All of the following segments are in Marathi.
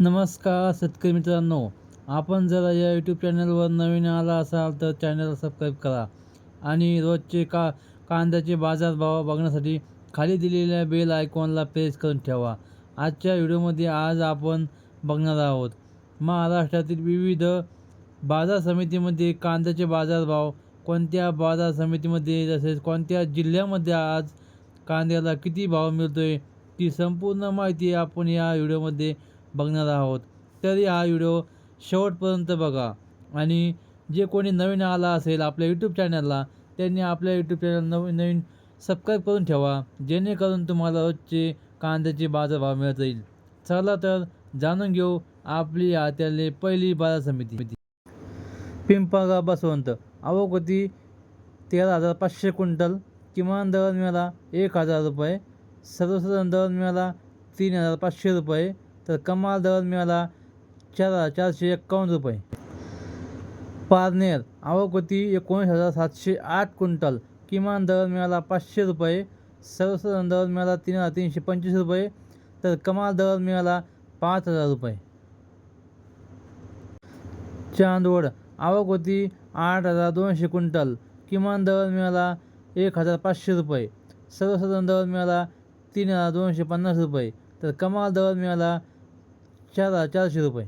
नमस्कार शेतकरी मित्रांनो आपण जर या यूट्यूब चॅनलवर नवीन आला असाल तर चॅनल सबस्क्राईब करा आणि रोजचे का कांद्याचे बाजारभाव बघण्यासाठी खाली दिलेल्या बेल आयकॉनला प्रेस करून ठेवा. आजच्या व्हिडिओमध्ये आज आपण बघणार आहोत महाराष्ट्रातील विविध बाजार समितीमध्ये कांद्याचे बाजारभाव कोणत्या बाजार समितीमध्ये तसेच कोणत्या जिल्ह्यामध्ये आज कांद्याला किती भाव मिळतो आहे ती संपूर्ण माहिती आपण या व्हिडिओमध्ये बघणार आहोत. तरी हा व्हिडिओ शेवटपर्यंत बघा. आणि जे कोणी नवीन आला असेल आपल्या यूट्यूब चॅनलला त्यांनी आपल्या यूट्यूब चॅनल नवीन नवीन सबस्क्राईब करून ठेवा. जेणेकरून तुम्हाला रोजचे कांद्याचे बाजारभाव मिळत जाईल. चला तर जाणून घेऊ आपली आत्याले पहिली बाजार समिती. पिंपळगाव बसवंत. आवक तेरा हजार पाचशे क्विंटल. किमान दर मिळाला एक हजार रुपये. सर्वसाधारण दर मिळाला तीन हजार पाचशे रुपये. तर कमाल दर मिळाला चार हजार चारशे एक्कावन्न रुपये. पारनेर आवक एकोणीस हजार सातशे आठ क्विंटल. किमान दर मिळाला पाचशे रुपये. सर्वसाधारण दर मिळाला तीन हजार तीनशे पंचवीस रुपये. तर कमाल दर मिळाला पाच हजार रुपये. चांदवड आवक होती आठ हजार दोनशे क्विंटल. किमान दर मिळाला एक हजार पाचशे रुपये. सर्वसाधारण दर मिळाला तीन हजार दोनशे पन्नास रुपये. तर कमाल दर मिळाला चार चारशे रुपये.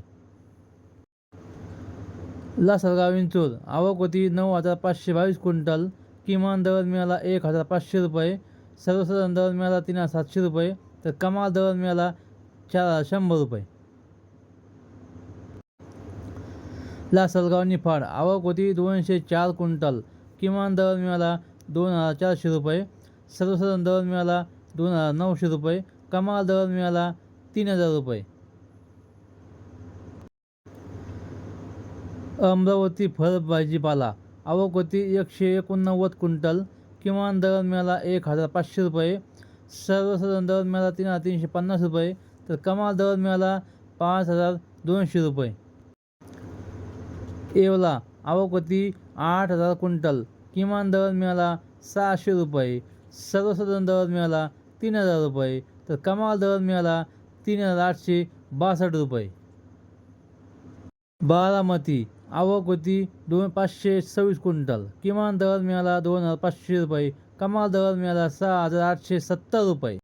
लासलगाव इंचूर. आवक होती नऊ हजार पाचशे बावीस क्विंटल. किमान दर मिळाला एक हजार पाचशे रुपये. सर्वसाधारण दर मिळाला तीन हजार सातशे रुपये. तर कमाल दर मिळाला चार हजार शंभर रुपये. लासलगाव निफाड. आवक होती दोनशे चार क्विंटल. किमान दर मिळाला दोन हजार चारशे रुपये. सर्वसाधारण दर मिळाला दोन हजार नऊशे रुपये. कमाल दर मिळाला तीन हजार रुपये. अमरावती फळ भाजीपाला आवक होती एकशे एकोणनव्वद क्विंटल किमान दर मिळाला एक हजार पाचशे रुपये. सर्वसाधारण दर मिळाला तीन हजार तीनशे पन्नास रुपये तर कमाल दर मिळाला पाच हजार दोनशे रुपये. येवला आवक होती आठ हजार क्विंटल किमान दर मिळाला सहाशे रुपये. सर्वसाधारण दर मिळाला तीन हजार रुपये तर कमाल दर मिळाला तीन हजार आठशे बासष्ट रुपये. बारामती आवक होती दोन पाचशे सव्वीस क्विंटल. किमान दर मिळाला दोन हजार पाचशे रुपये. कमाल दर मिळाला सहा हजार आठशे सत्तर रुपये.